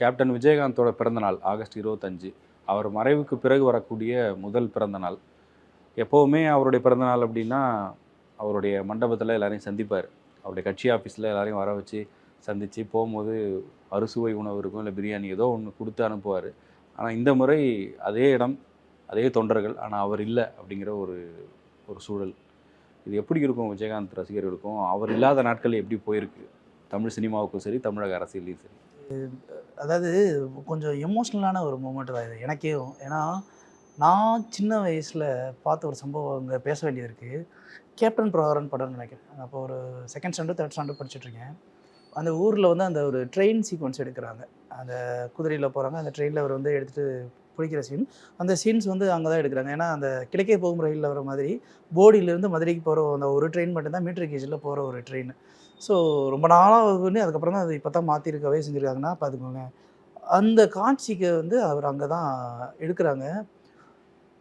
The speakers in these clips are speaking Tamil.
கேப்டன் விஜயகாந்தோட பிறந்தநாள் ஆகஸ்ட் இருபத்தஞ்சு. அவர் மறைவுக்கு பிறகு வரக்கூடிய முதல் பிறந்தநாள் எப்போவுமே அவருடைய பிறந்தநாள் அப்படின்னா அவருடைய மண்டபத்தில் எல்லாரையும் சந்திப்பார். அவருடைய கட்சி ஆஃபீஸில் எல்லாரையும் வர வச்சு சந்தித்து போகும்போது அறுசுவை உணவு இருக்கும் இல்லை பிரியாணி ஏதோ ஒன்று கொடுத்து அனுப்புவார். ஆனால் இந்த முறை அதே இடம் அதே தொண்டர்கள் ஆனால் அவர் இல்லை அப்படிங்கிற ஒரு ஒரு சூழல். இது எப்படி இருக்கும் விஜயகாந்த் ரசிகர்களுக்கும்? அவர் இல்லாத நாட்கள் எப்படி போயிருக்கு? தமிழ் சினிமாவுக்கும் சரி தமிழக அரசியல்லையும் சரி. அதாவது கொஞ்சம் எமோஷ்னலான ஒரு மூமெண்ட் தான் இது. எனக்கே ஏன்னா நான் சின்ன வயசில் பார்த்த ஒரு சம்பவம் அங்கே பேச வேண்டியது இருக்குது கேப்டன் பிரகாரன் படம்னு நினைக்கிறேன். அப்போ ஒரு செகண்ட் ஸ்டாண்டர்ட் தேர்ட் ஸ்டாண்டர்ட் படிச்சுட்ருக்கேன் அந்த ஊரில் வந்து அந்த ஒரு ட்ரெயின் சீக்வன்ஸ் எடுக்கிறாங்க. அந்த குதிரையில் போகிறாங்க அந்த ட்ரெயினில் அவர் வந்து எடுத்துகிட்டு பிடிக்கிற சீன் அந்த சீன்ஸ் வந்து அங்கே தான் எடுக்கிறாங்க. ஏன்னா அந்த கிழக்கே போகும் ரயிலில் வர மாதிரி போடியிலேருந்து மதுரைக்கு போகிற அந்த ஒரு ட்ரெயின் மட்டும்தான் மீட்ரு கேஜில் போகிற ஒரு ட்ரெயின் ஸோ ரொம்ப நாளாக பண்ணி அதுக்கப்புறம் தான் அது இப்போ தான் மாற்றிருக்கவே செஞ்சுருக்காங்கன்னா பார்த்துக்கோங்க அந்த காட்சிக்கு வந்து அவர் அங்கே தான் எடுக்கிறாங்க.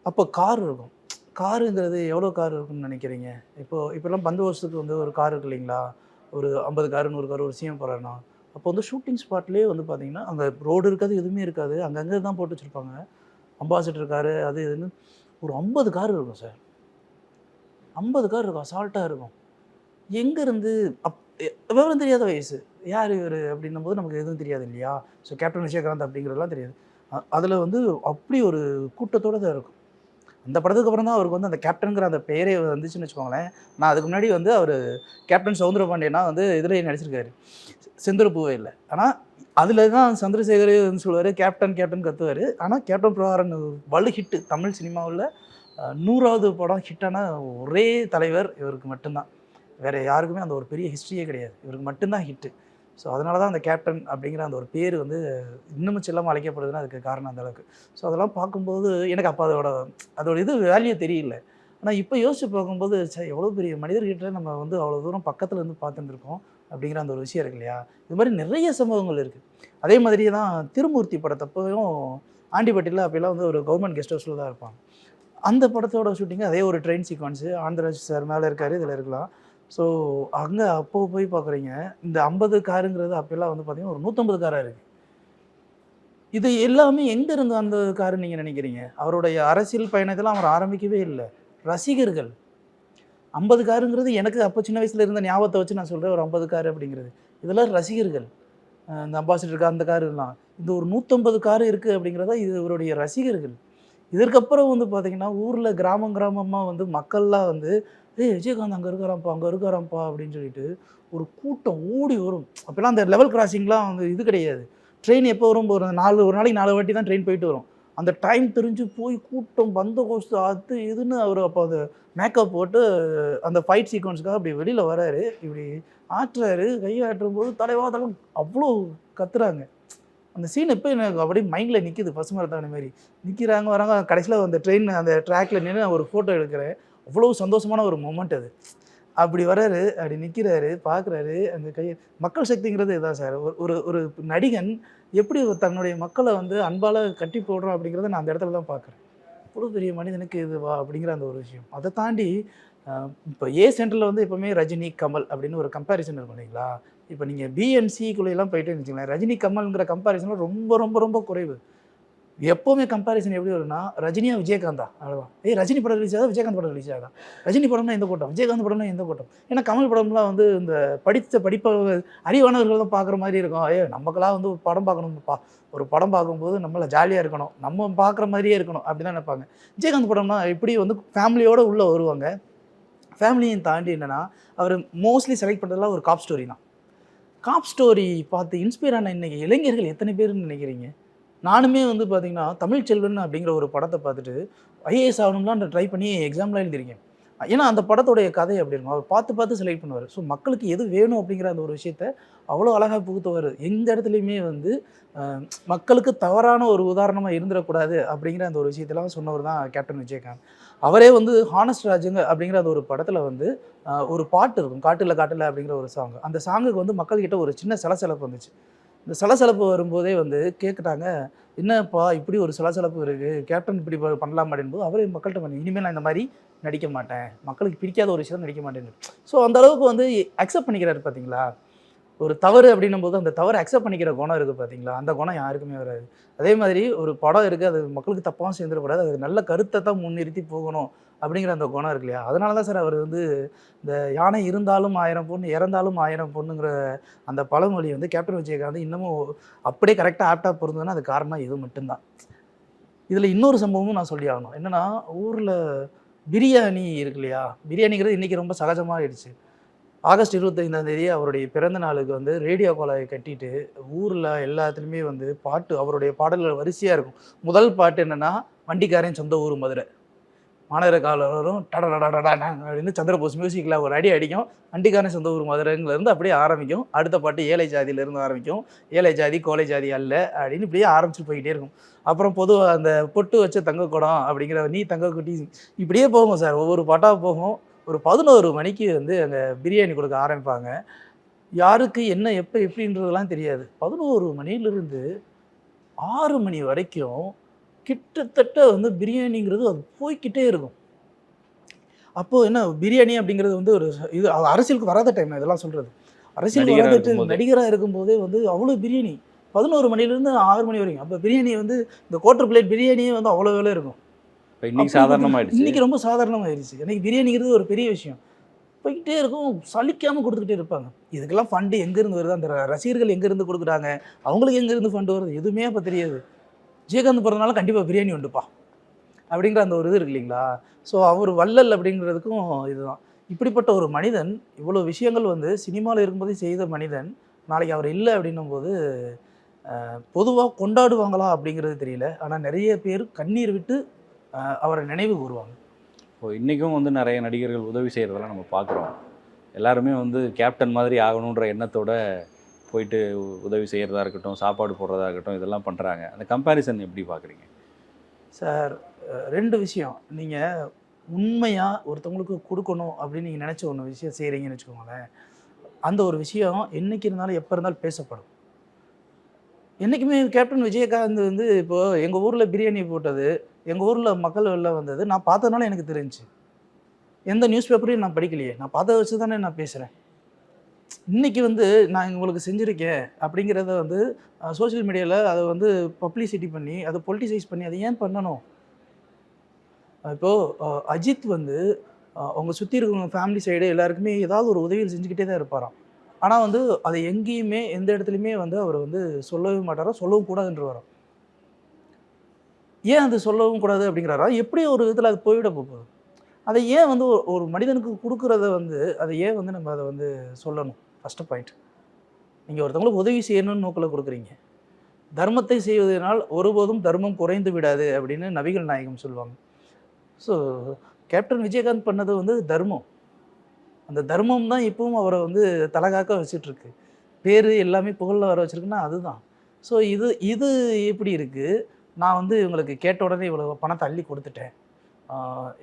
அப்போ கார் இருக்கும். காருங்கிறது எவ்வளோ கார் இருக்குன்னு நினைக்கிறீங்க? இப்போது இப்போல்லாம் பந்து வருஷத்துக்கு வந்து ஒரு கார் இருக்கு இல்லைங்களா? ஒரு ஐம்பது காரு நூறு கார் ஒரு சிஎம் போகிறாருன்னா அப்போ வந்து ஷூட்டிங் ஸ்பாட்லேயே வந்து பார்த்தீங்கன்னா அங்கே ரோடு இருக்காது எதுவுமே இருக்காது. அங்கங்கே தான் போட்டு வச்சுருப்பாங்க. அம்பாசிடர் காரு அது இதுன்னு. ஒரு ஐம்பது கார் இருக்கும் சார் ஐம்பது கார் இருக்கும் அசால்ட்டாக இருக்கும். எங்கேருந்து அப் விவரம் தெரியாத வயசு. யார் இவர் அப்படின்னும் போது நமக்கு எதுவும் தெரியாது இல்லையா? ஸோ கேப்டன் விஜயகாந்த் அப்படிங்கிறதெல்லாம் தெரியாது. அதில் வந்து அப்படி ஒரு கூட்டத்தோடு தான் இருக்கும். அந்த படத்துக்கு அப்புறம் தான் அவருக்கு வந்து அந்த கேப்டனுங்கிற அந்த பெயரே வந்துச்சுன்னு வச்சுக்கோங்களேன். நான் அதுக்கு முன்னாடி வந்து அவர் கேப்டன் சவுந்தர பாண்டியனா வந்து இதில் நடிச்சிருக்காரு. செந்தூர பூவே இல்லை. ஆனால் அதில் தான் சந்திரசேகர் சொல்லுவார் கேப்டன் கேப்டன் கத்துவார். ஆனால் கேப்டன் பிரகாரன் வலு ஹிட்டு. தமிழ் சினிமாவில் நூறாவது படம் ஹிட்டான ஒரே தலைவர் இவருக்கு மட்டும்தான். வேறு யாருக்குமே அந்த ஒரு பெரிய ஹிஸ்ட்ரியே கிடையாது. இவருக்கு மட்டும்தான் ஹிட்டு ஸோ அதனால தான் அந்த கேப்டன் அப்படிங்கிற அந்த ஒரு பேர் வந்து இன்னமும் செல்லமாக அழைக்கப்படுதுன்னா அதுக்கு காரணம் அந்த அளவுக்கு. ஸோ அதெல்லாம் பார்க்கும்போது எனக்கு அப்போ அதோட அதோட இது வேல்யூ தெரியல. ஆனால் இப்போ யோசிச்சு பார்க்கும்போது சே எவ்வளோ பெரிய மனிதர்கிட்ட நம்ம வந்து அவ்வளோ தூரம் பக்கத்தில் இருந்து பார்த்துருக்கோம் அப்படிங்கிற அந்த ஒரு விஷயம் இருக்கு இல்லையா? இது மாதிரி நிறைய சம்பவங்கள் இருக்குது அதே மாதிரி தான் திருமூர்த்தி படத்தப்பையும் ஆண்டிப்பட்டியில் அப்போல்லாம் வந்து ஒரு கவர்மெண்ட் கெஸ்ட் ஹவுஸில் தான் இருப்பாங்க. அந்த படத்தோட ஷூட்டிங் அதே ஒரு ட்ரெயின் சீக்வன்ஸு ஆந்திராஜ் சார் மேலே இருக்கார் இதில் இருக்கலாம். ஸோ அங்கே அப்போ போய் பார்க்குறீங்க இந்த ஐம்பது காருங்கிறது அப்போல்லாம் வந்து பார்த்தீங்கன்னா ஒரு நூற்றம்பது காராக இருக்குது இது எல்லாமே எங்கே இருந்து அந்த காரு நீங்கள் நினைக்கிறீங்க? அவருடைய அரசியல் பயணத்தில் அவர் ஆரம்பிக்கவே இல்லை. ரசிகர்கள். ஐம்பது காருங்கிறது எனக்கு அப்போ சின்ன வயசில் இருந்த ஞாபகத்தை வச்சு நான் சொல்கிறேன் ஒரு ஐம்பது காரு அப்படிங்கிறது. இதெல்லாம் ரசிகர்கள். இந்த அம்பாசிடர் கார் அந்த காருலாம் இந்த ஒரு நூற்றம்பது காரு இருக்குது அப்படிங்கிறத இது இவருடைய ரசிகர்கள். இதற்கப்புறம் வந்து பார்த்திங்கன்னா ஊரில் கிராமம் கிராமமாக வந்து மக்கள்லாம் வந்து ஏய் விஜயகாந்த் அங்கே இருக்கிறான்ப்பா அங்கே இருக்கிறான்ப்பா அப்படின்னு சொல்லிட்டு ஒரு கூட்டம் ஓடி வரும். அப்போல்லாம் அந்த லெவல் கிராசிங்லாம் வந்து இது கிடையாது. ட்ரெயின் எப்போ வரும்? ஒரு நாலு ஒரு நாளைக்கு நாலு வாட்டி தான் ட்ரெயின் போயிட்டு வரும். அந்த டைம் தெரிஞ்சு போய் கூட்டம் பந்த கோஸ்து அது இதுன்னு அவர் அப்போ அந்த மேக்கப் போட்டு அந்த ஃபைட் சீக்வன்ஸுக்காக அப்படி வெளியில் வராரு. இப்படி ஆட்டுறாரு கையாட்டும் போது தலைவா தலை அவ்வளோ கத்துறாங்க. அந்த சீன் எப்போ எனக்கு அப்படியே மைண்டில் நிற்கிது பசுமரத்தான மாதிரி. நிற்கிறாங்க வராங்க கடைசியில் அந்த ட்ரெயின் அந்த ட்ராக்ல நின்று நான் ஒரு ஃபோட்டோ எடுக்கிறேன். அவ்வளோ சந்தோஷமான ஒரு மூமெண்ட் அது. அப்படி வராரு அப்படி நிற்கிறாரு பார்க்குறாரு அந்த கை மக்கள் சக்திங்கிறது இதான் சார். ஒரு ஒரு ஒரு நடிகன் எப்படி தன்னுடைய மக்களை வந்து அன்பால் கட்டி போடுறோம் அப்படிங்கிறத நான் அந்த இடத்துல தான் பார்க்குறேன் இவ்வளோ பெரிய மனிதனுக்கு இது வா அப்படிங்கிற அந்த ஒரு விஷயம். அதை தாண்டி இப்போ ஏ சென்டரில் வந்து எப்போவுமே ரஜினி கமல் அப்படின்னு ஒரு கம்பேரிசன் இருக்கும் இல்லைங்களா? இப்போ நீங்கள் பிஎன்சிக்குள்ளெல்லாம் போயிட்டு இருந்துச்சுங்களேன் ரஜினி கமல்ங்கிற கம்பேரிசன்லாம் ரொம்ப ரொம்ப ரொம்ப குறைவு. எப்போவுமே கம்பாரிசன் எப்படி வரும்னா ரஜினியா விஜயகாந்தா. அவ்வளோதான் ஏய் ரஜினி படம் ரிலீஸ் ஆகுது? விஜயகாந்த் படம் ரிலீஸ் ஆகுதா? ரஜினி படம்னா எந்த கூட்டம்? விஜயகாந்த் படம்னா எந்த கூட்டம்? ஏன்னா கமல் படம்லாம் வந்து இந்த படித்த படிப்ப அறிவானவர்கள் தான் பார்க்குற மாதிரி இருக்கும். ஏ நமக்கெல்லாம் வந்து ஒரு படம் பார்க்கணும்ப்பா. ஒரு படம் பார்க்கும்போது நம்மளை ஜாலியாக இருக்கணும். நம்ம பார்க்குற மாதிரியே இருக்கணும். அப்படி தான் நினைப்பாங்க. விஜயகாந்த் படம்னா இப்படி வந்து ஃபேமிலியோடு உள்ளே வருவாங்க? ஃபேமிலியும் தாண்டி என்னென்னா அவர் மோஸ்ட்லி செலக்ட் பண்ணுறதுலாம் ஒரு காப் ஸ்டோரி தான். காப் ஸ்டோரி பார்த்து இன்ஸ்பயர் ஆன இன்றைக்கி இளைஞர்கள் எத்தனை பேர்னு நினைக்கிறீங்க? நானுமே வந்து பார்த்தீங்கன்னா தமிழ் செல்வன் அப்படிங்கிற ஒரு படத்தை பார்த்துட்டு ஐஏஎஸ் ஆகணும்லாம் ட்ரை பண்ணி எக்ஸாம்லாம் எழுதியிருக்கேன். ஏன்னா அந்த படத்துடைய கதை அப்படி இருக்கும். அவர் பார்த்து பார்த்து செலக்ட் பண்ணுவார். ஸோ மக்களுக்கு எது வேணும் அப்படிங்கிற அந்த ஒரு விஷயத்த அவ்வளோ அழகாக புகுத்துவார். எந்த இடத்துலையுமே வந்து மக்களுக்கு தவறான ஒரு உதாரணமாக இருந்துடக்கூடாது அப்படிங்கிற அந்த ஒரு விஷயத்தெல்லாம் சொன்னவர் தான் கேப்டன் விஜயகாந்த். அவரே வந்து ஹானஸ்ட் ராஜுங்க அப்படிங்கிற அந்த ஒரு படத்தில் வந்து ஒரு பாட்டு இருக்கும். காட்டில் காட்டில் அப்படிங்கிற ஒரு சாங் அந்த சாங்குக்கு வந்து மக்கள்கிட்ட ஒரு சின்ன சலசலப்பு வந்துச்சு. இந்த சலசலப்பு வரும்போதே வந்து கேட்குறாங்க என்னப்பா இப்படி ஒரு சலசலப்பு இருக்குது கேப்டன் இப்படி பண்ணலாம் அப்படின்போது அவரே மக்கள்கிட்ட பண்ணி இனிமேல் நான் இந்த மாதிரி நடிக்க மாட்டேன். மக்களுக்கு பிடிக்காத ஒரு விஷயம் நடிக்க மாட்டேன். ஸோ அந்த அளவுக்கு வந்து அக்செப்ட் பண்ணிக்கிறாரு பார்த்தீங்களா ஒரு தவறு அப்படின்னும் போது அந்த தவறு அக்செப்ட் பண்ணிக்கிற குணம் இருக்குது பார்த்தீங்களா அந்த குணம் யாருக்குமே வராது. அதே மாதிரி ஒரு படம் இருக்குது அது மக்களுக்கு தப்பாகவும் சேர்ந்துடக்கூடாது. அது நல்ல கருத்தை தான் முன்னிறுத்தி போகணும். அப்படிங்கிற அந்த குணம் இருக்கு இல்லையா? அதனால தான் சார் அவர் வந்து இந்த யானை இருந்தாலும் ஆயிரம் பொண்ணு இறந்தாலும் ஆயிரம் பொண்ணுங்கிற அந்த பழமொழி வந்து கேப்டன் விஜயகாந்த் இன்னமும் அப்படியே கரெக்டாக ஆப்டாக பொருந்ததுன்னா அது காரணம் இது மட்டும்தான். இதில் இன்னொரு சம்பவமும் நான் சொல்லி ஆகணும். என்னென்னா ஊரில் பிரியாணி இருக்கு இல்லையா? பிரியாணிங்கிறது இன்றைக்கி ரொம்ப சகஜமாகிடுச்சு ஆகஸ்ட் இருபத்தைந்தாம் தேதி அவருடைய பிறந்த நாளுக்கு வந்து ரேடியோ கோலாவை கட்டிட்டு ஊரில் எல்லாத்துலேயுமே வந்து பாட்டு அவருடைய பாடல்கள் வரிசையாக இருக்கும். முதல் பாட்டு என்னென்னா வண்டிக்காரன் சொந்த ஊர் மதுரை. மாநகர காலரும் டடடடடடா அப்படின்னு சந்திரபோஸ் மியூசிக்கில் ஒரு அடி அடிக்கும். வண்டிக்காரன் சொந்த ஊர் மதுரைங்கலேருந்து அப்படியே ஆரம்பிக்கும். அடுத்த பாட்டு ஏழை ஜாதியிலேருந்து ஆரம்பிக்கும். ஏழை ஜாதி கோலை ஜாதி அல்ல அப்படின்னு இப்படியே ஆரம்பிச்சு போய்கிட்டே இருக்கும். அப்புறம் பொதுவாக அந்த பொட்டு வச்ச தங்க குடம் அப்படிங்கிற நீ தங்க குட்டி இப்படியே போகும் சார். ஒவ்வொரு பாட்டாக போகும். ஒரு பதினோரு மணிக்கு வந்து அங்கே பிரியாணி கொடுக்க ஆரம்பிப்பாங்க. யாருக்கு என்ன எப்போ எப்படின்றதெல்லாம் தெரியாது. பதினோரு மணியிலிருந்து ஆறு மணி வரைக்கும் கிட்டத்தட்ட வந்து பிரியாணிங்கிறது அது போய்க்கிட்டே இருக்கும். அப்போது என்ன பிரியாணி அப்படிங்கிறது வந்து ஒரு இது அரசியலுக்கு வராத டைம் இதெல்லாம் சொல்கிறது அரசியல் வராத. நடிகராக இருக்கும்போதே. வந்து அவ்வளோ பிரியாணி. பதினோரு மணிலேருந்து ஆறு மணி வரைக்கும். அப்போ பிரியாணி வந்து இந்த குவார்டர் பிளேட் பிரியாணியே வந்து அவ்வளோ வேலை இருக்கும். இன்னைக்கு அப்படி சாதாரணமாயிடுச்சு. இன்னைக்கு ரொம்ப சாதாரணமாயிருச்சு. எனக்கு பிரியாணிங்கிறது ஒரு பெரிய விஷயம். போய்கிட்டே இருக்கும் சலிக்காமல் கொடுத்துக்கிட்டே இருப்பாங்க. இதுக்கெல்லாம் ஃபண்டு எங்கேருந்து வருது? அந்த ரசிகர்கள் எங்கேருந்து கொடுக்குறாங்க? அவங்களுக்கு எங்கேருந்து ஃபண்டு வருது? எதுவுமே அப்போ தெரியாது. ஜெயகாந்த் பிறந்தனால கண்டிப்பாக பிரியாணி உண்டுப்பா. அப்படிங்கிற அந்த ஒரு இது இருக்கு இல்லைங்களா? ஸோ அவர் வள்ளல் அப்படிங்கிறதுக்கும் இதுதான். இப்படிப்பட்ட ஒரு மனிதன் இவ்வளோ விஷயங்கள் வந்து சினிமாவில் இருக்கும்போதே செய்த மனிதன் நாளைக்கு அவர் இல்லை அப்படின்னும் போது பொதுவாக கொண்டாடுவாங்களா அப்படிங்கிறது தெரியல. ஆனால் நிறைய பேர் கண்ணீர் விட்டு அவரை நினைவு கூறுவாங்க. இப்போ இன்றைக்கும் வந்து நிறைய நடிகர்கள் உதவி செய்கிறதெல்லாம் நம்ம பார்க்குறோம். எல்லாருமே வந்து கேப்டன் மாதிரி ஆகணுன்ற எண்ணத்தோட போயிட்டு உதவி செய்கிறதா இருக்கட்டும் சாப்பாடு போடுறதா இருக்கட்டும் இதெல்லாம் பண்ணுறாங்க அந்த கம்பேரிசன் எப்படி பார்க்குறீங்க சார் ரெண்டு விஷயம். நீங்கள் உண்மையாக ஒருத்தவங்களுக்கு கொடுக்கணும் அப்படின்னு நீங்கள் நினச்ச ஒன்று விஷயம் செய்கிறீங்கன்னு வச்சுக்கோங்களேன். அந்த ஒரு விஷயம் என்னைக்கு இருந்தாலும் எப்போ இருந்தாலும் பேசப்படும். என்றைக்குமே கேப்டன் விஜயகாந்த் வந்து இப்போது எங்கள் ஊரில் பிரியாணி போட்டது எங்கள் ஊரில் மக்கள் வெளில வந்தது நான் பார்த்ததுனால எனக்கு தெரிஞ்சு எந்த நியூஸ் பேப்பரையும் நான் படிக்கலையே. நான் பார்த்ததை வச்சு தானே நான் பேசுகிறேன் இன்றைக்கி வந்து நான் உங்களுக்கு செஞ்சுருக்கேன் அப்படிங்கிறத வந்து சோஷியல் மீடியாவில் அதை வந்து பப்ளிசிட்டி பண்ணி அதை பொலிட்டிசைஸ் பண்ணி அதை ஏன் பண்ணணும்? இப்போது அஜித் வந்து அவங்க சுற்றி இருக்கிறவங்க ஃபேமிலி சைடு எல்லாருக்குமே ஏதாவது ஒரு உதவிகள் செஞ்சுக்கிட்டே தான் இருப்பாராம். ஆனால் வந்து அதை எங்கேயுமே எந்த இடத்துலையுமே வந்து அவர் வந்து சொல்லவே மாட்டாரோ சொல்லவும் கூடாதுன்ற வரோம் ஏன் அது சொல்லவும் கூடாது அப்படிங்கிறாரா? எப்படி ஒரு விதத்தில் அது போய்விட போகுது? அதை ஏன் வந்து ஒரு- மனிதனுக்கு கொடுக்குறத வந்து அதை ஏன் வந்து நம்ம அதை வந்து சொல்லணும்? ஃபஸ்ட்டு பாயிண்ட் நீங்கள் ஒருத்தவங்களுக்கு உதவி செய்யணும்னு நோக்கில் கொடுக்குறீங்க. தர்மத்தை செய்வதனால் ஒருபோதும் தர்மம் குறைந்து விடாது அப்படின்னு நபிகள் நாயகம் சொல்லுவாங்க. ஸோ கேப்டன் விஜயகாந்த் பண்ணது வந்து தர்மம். அந்த தர்மம் தான் இப்பவும் அவரை வந்து தலகாக்க வச்சிட்ருக்கு. பேர் எல்லாமே புகழில் வர வச்சுருக்குன்னா அதுதான். ஸோ இது இது எப்படி இருக்குது நான் வந்து இவங்களுக்கு கேட்ட உடனே இவ்வளோ பணத்தை அள்ளி கொடுத்துட்டேன்.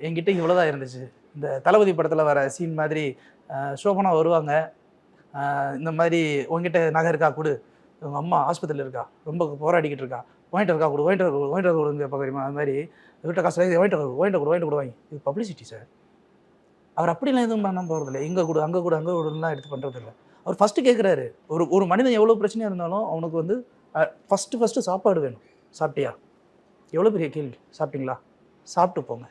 என்கிட்ட இவ்வளோதான் இருந்துச்சு. இந்த தளபதி படத்தில் வர சீன் மாதிரி சோபனா வருவாங்க. இந்த மாதிரி உங்ககிட்ட நகை இருக்கா கொடு. உங்கள் அம்மா ஆஸ்பத்திரியில் இருக்கா. ரொம்ப போராடிக்கிட்டு இருக்கா. வாங்கிட்டு இருக்கா கொடு. வாங்கிட்டு கொடு வாங்கிட்டு கொடுங்க பார்க்குறீமா அது மாதிரி இவர்கிட்ட காசு வாங்கிட்டு கொடு வாங்கிட்டு கொடு வாங்கிட்டு கொடு வாங்கி. இது பப்ளிசிட்டி சார் அவர் அப்படிலாம் எதுவும் பண்ண போகிறதில்ல இங்கே கொடு அங்கே கொடு அங்கே கொடுலாம் எடுத்து பண்ணுறதில்ல அவர் ஃபஸ்ட்டு கேட்குறாரு ஒரு ஒரு மனிதன் எவ்வளோ பிரச்சனையாக இருந்தாலும் அவனுக்கு வந்து ஃபஸ்ட்டு ஃபஸ்ட்டு சாப்பாடு வேணும். சாப்பிட்டியா? எவ்வளோ பெரிய கேள்வி. சாப்பிட்டீங்களா? சாப்பிட்டு போங்க.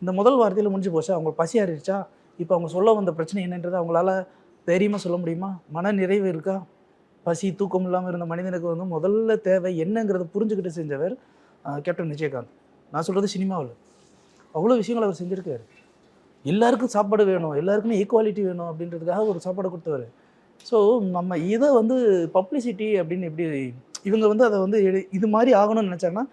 இந்த முதல் வார்த்தையில் முடிஞ்சு போச்சு. அவங்க பசி அறிச்சா இப்போ அவங்க சொல்ல வந்த பிரச்சனை என்னன்றது அவங்களால தைரியமாக சொல்ல முடியுமா? மன நிறைவு இருக்கா? பசி தூக்கம் இல்லாமல் இருந்த மனிதனுக்கு வந்து முதல்ல தேவை என்னங்கிறத புரிஞ்சுக்கிட்டு செஞ்சவர் கேப்டன் விஜயகாந்த். நான் சொல்கிறது சினிமாவில். அவ்வளோ விஷயங்கள் அவர் செஞ்சுருக்காரு. எல்லாருக்கும் சாப்பாடு வேணும் எல்லாருக்குமே ஈக்குவாலிட்டி வேணும் அப்படின்றதுக்காக ஒரு சாப்பாடு கொடுத்தவர். ஸோ நம்ம இதை வந்து பப்ளிசிட்டி அப்படின்னு எப்படி இவங்க வந்து அதை வந்து எடு- இது மாதிரி ஆகணும்னு நினச்சாங்கன்னா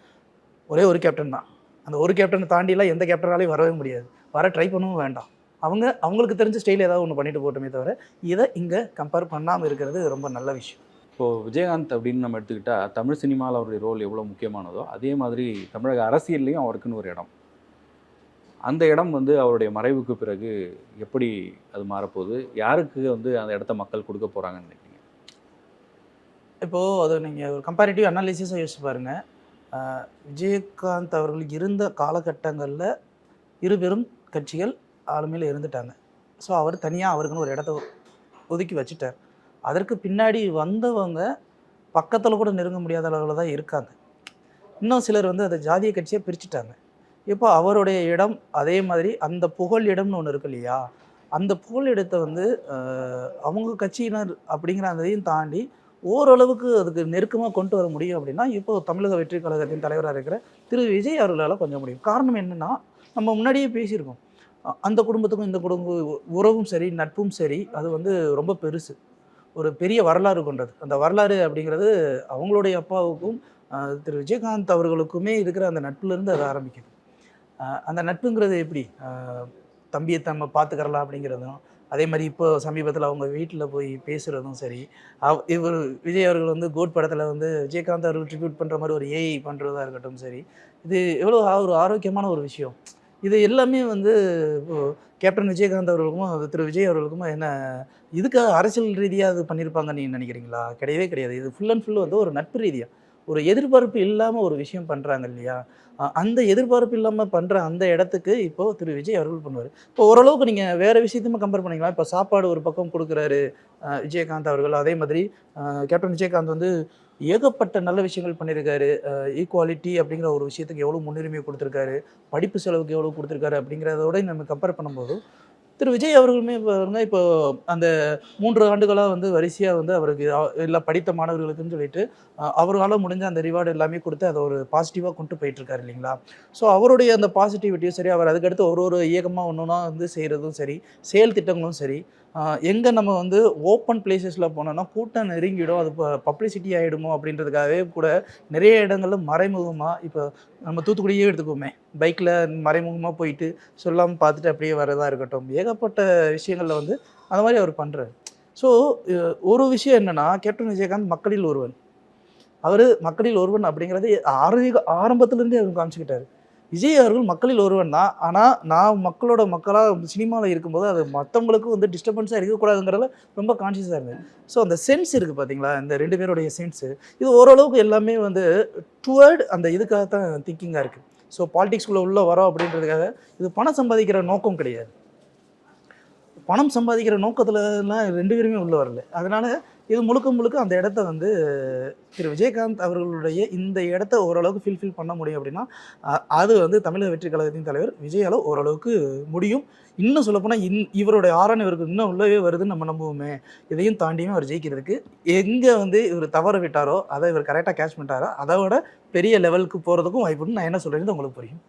ஒரே ஒரு கேப்டன் தான். அந்த ஒரு கேப்டனை தாண்டிலாம் எந்த கேப்டனாலையும் வரவே முடியாது. வர ட்ரை பண்ணவும் வேண்டாம். அவங்க அவங்களுக்கு தெரிஞ்ச ஸ்டைல் ஏதாவது ஒன்று பண்ணிட்டு போட்டுமே தவிர இதை இங்கே கம்பேர் பண்ணாமல் இருக்கிறது ரொம்ப நல்ல விஷயம். இப்போது விஜயகாந்த் அப்படின்னு நம்ம எடுத்துக்கிட்டா தமிழ் சினிமாவில் அவருடைய ரோல் எவ்வளோ முக்கியமானதோ அதே மாதிரி தமிழக அரசியல்லையும் அவருக்குன்னு ஒரு இடம். அந்த இடம் வந்து அவருடைய மறைவுக்கு பிறகு எப்படி அது மாறப்போகுது? யாருக்கு வந்து அந்த இடத்த மக்கள் கொடுக்க போகிறாங்கன்னு நினைக்கிறீங்க? இப்போது அது நீங்கள் ஒரு கம்பேரிட்டிவ் அனாலிசிஸை யோசிச்சு பாருங்கள் விஜயகாந்த் அவர்கள் இருந்த காலகட்டங்களில் இருபெரும் கட்சிகள் ஆளுமையில் இருந்துட்டாங்க. ஸோ அவர் தனியாக அவருக்குன்னு ஒரு இடத்த ஒதுக்கி வச்சுட்டார். அதற்கு பின்னாடி வந்தவங்க பக்கத்தில் கூட நெருங்க முடியாத அளவில் தான் இருக்காங்க. இன்னும் சிலர் வந்து அதை ஜாதிய கட்சியை பிரிச்சுட்டாங்க. இப்போ அவருடைய இடம் அதே மாதிரி அந்த புகழ் இடம்னு ஒன்று இருக்கு இல்லையா? அந்த புகழ் இடத்தை வந்து அவங்க கட்சியினர் அப்படிங்கிற அந்த தாண்டி ஓரளவுக்கு அதுக்கு நெருக்கமாக கொண்டு வர முடியும் அப்படின்னா இப்போ தமிழக வெற்றி கழகத்தின் தலைவராக இருக்கிற திரு விஜய் அவர்களால் கொஞ்சம் முடியும். காரணம் என்னென்னா நம்ம முன்னாடியே பேசியிருக்கோம். அந்த குடும்பத்துக்கும் இந்த குடும்ப உறவும் சரி நட்பும் சரி அது வந்து ரொம்ப பெருசு. ஒரு பெரிய வரலாறு கொண்டது. அந்த வரலாறு அப்படிங்கிறது அவங்களுடைய அப்பாவுக்கும் திரு விஜயகாந்த் அவர்களுக்குமே இருக்கிற அந்த நட்புலேருந்து அது ஆரம்பிக்குது. அந்த நட்புங்கிறது எப்படி? தம்பியை நம்ம பார்த்துக்கறலாம் அப்படிங்கிறதும் அதே மாதிரி இப்போ சமீபத்தில் அவங்க வீட்டில் போய் பேசுகிறதும் சரி அவ் இவர் விஜய் அவர்கள் வந்து கோட் படத்தில் வந்து விஜயகாந்த் அவர்கள் ட்ரிபியூட் பண்ணுற மாதிரி ஒரு ஏஐ பண்ணுறதா இருக்கட்டும் சரி இது எவ்வளோ ஒரு ஆரோக்கியமான ஒரு விஷயம். இது எல்லாமே வந்து இப்போது கேப்டன் விஜயகாந்த் அவர்களுக்கும் திரு விஜய் அவர்களுக்கும் என்ன இதுக்காக அரசியல் ரீதியாக அது பண்ணியிருப்பாங்கன்னு நீங்கள் நினைக்கிறீங்களா? கிடையவே கிடையாது. இது ஃபுல் அண்ட் ஃபுல் வந்து ஒரு நட்பு ரீதியாக ஒரு எதிர்பார்ப்பு இல்லாமல் ஒரு விஷயம் பண்ணுறாங்க இல்லையா? அந்த எதிர்பார்ப்பு இல்லாமல் பண்ணுற அந்த இடத்துக்கு இப்போ திரு விஜய் அவர்கள் பண்ணுவார். இப்போ ஓரளவுக்கு நீங்கள் வேறு விஷயத்தையுமே கம்பேர் பண்ணிக்கலாம். இப்போ சாப்பாடு ஒரு பக்கம் கொடுக்குறாரு விஜயகாந்த் அவர்கள். அதே மாதிரி கேப்டன் விஜயகாந்த் வந்து ஏகப்பட்ட நல்ல விஷயங்கள் பண்ணியிருக்காரு. ஈக்குவாலிட்டி அப்படிங்கிற ஒரு விஷயத்துக்கு எவ்வளோ முன்னுரிமை கொடுத்துருக்காரு படிப்பு செலவுக்கு எவ்வளோ கொடுத்துருக்காரு அப்படிங்கிறதோட நம்ம கம்பேர் பண்ணும்போது திரு விஜய் அவர்களுமே பாருங்க இப்போ அந்த மூன்று ஆண்டுகளாக வந்து வரிசையாக வந்து அவருக்கு அ- எல்லா படித்த மாணவர்களுக்குன்னு சொல்லிட்டு அவர்களால் முடிஞ்ச அந்த ரிவார்டு எல்லாமே கொடுத்து அதை ஒரு பாசிட்டிவாக கொண்டு போயிட்டுருக்காரு இல்லைங்களா? ஸோ அவருடைய அந்த பாசிட்டிவிட்டியும் சரி அவர் அதுக்கடுத்து ஒரு ஒரு இயக்கமாக ஒன்றா வந்து செய்கிறதும் சரி செயல் திட்டங்களும் சரி எங்கே நம்ம வந்து ஓப்பன் பிளேசஸில் போனோம்னா கூட்டம் நெருங்கிடும். அது பப்ளிசிட்டி ஆகிடுமோ அப்படின்றதுக்காகவே கூட நிறைய இடங்களில் மறைமுகமாக இப்போ நம்ம தூத்துக்குடியே எடுத்துக்கோமே பைக்கில் மறைமுகமாக போயிட்டு சொல்லாமல் பார்த்துட்டு அப்படியே வரதா இருக்கட்டும். ஏகப்பட்ட விஷயங்களில் வந்து அந்த மாதிரி அவர் பண்ணுறாரு ஸோ ஒரு விஷயம் என்னென்னா கேப்டன் விஜயகாந்த் மக்களில் ஒருவன். அவர் மக்களில் ஒருவன் அப்படிங்கிறது ஆரோக்கிய ஆரம்பத்துலேருந்தே அவர் காமிச்சுக்கிட்டாரு. விஜய் அவர்கள் மக்களில் ஒருவன் தான். ஆனால் நான் மக்களோட மக்களாக சினிமாவில் இருக்கும்போது அது மற்றவங்களுக்கும் வந்து டிஸ்டர்பன்ஸாக இருக்கக்கூடாதுங்கிறதுல ரொம்ப கான்ஷியஸாக இருந்தேன். ஸோ அந்த சென்ஸ் இருக்குது பார்த்தீங்களா இந்த ரெண்டு பேருடைய சென்ஸு இது ஓரளவுக்கு எல்லாமே வந்து டுவர்டு அந்த இதுக்காக தான் திங்கிங்காக இருக்குது ஸோ பாலிடிக்ஸ்குள்ளே உள்ளே வரோம் அப்படின்றதுக்காக இது பணம் சம்பாதிக்கிற நோக்கம் கிடையாது. பணம் சம்பாதிக்கிற நோக்கத்துலலாம் ரெண்டு பேருமே உள்ளே வரல. அதனால் இது முழுக்க முழுக்க அந்த இடத்த வந்து திரு விஜயகாந்த் அவர்களுடைய இந்த இடத்த ஓரளவுக்கு ஃபில்ஃபில் பண்ண முடியும் அப்படின்னா அது வந்து தமிழக வெற்றி கழகத்தின் தலைவர் விஜயால ஓரளவுக்கு முடியும். இன்னும் சொல்லப்போனால் இன் இவருடைய ஆறான இவருக்கு இன்னும் உள்ளவே வருதுன்னு நம்ம நம்புவோமே. இதையும் தாண்டியுமே அவர் ஜெயிக்கிறதுக்கு. எங்கே வந்து இவர் தவற விட்டாரோ அதை இவர் கரெக்டாக கேட்ச் பண்ணிட்டாரோ அதை விட பெரிய லெவலுக்கு போகிறதுக்கும் வாய்ப்புன்னு நான் என்ன சொல்கிறேன்னு உங்களுக்கு புரியும்.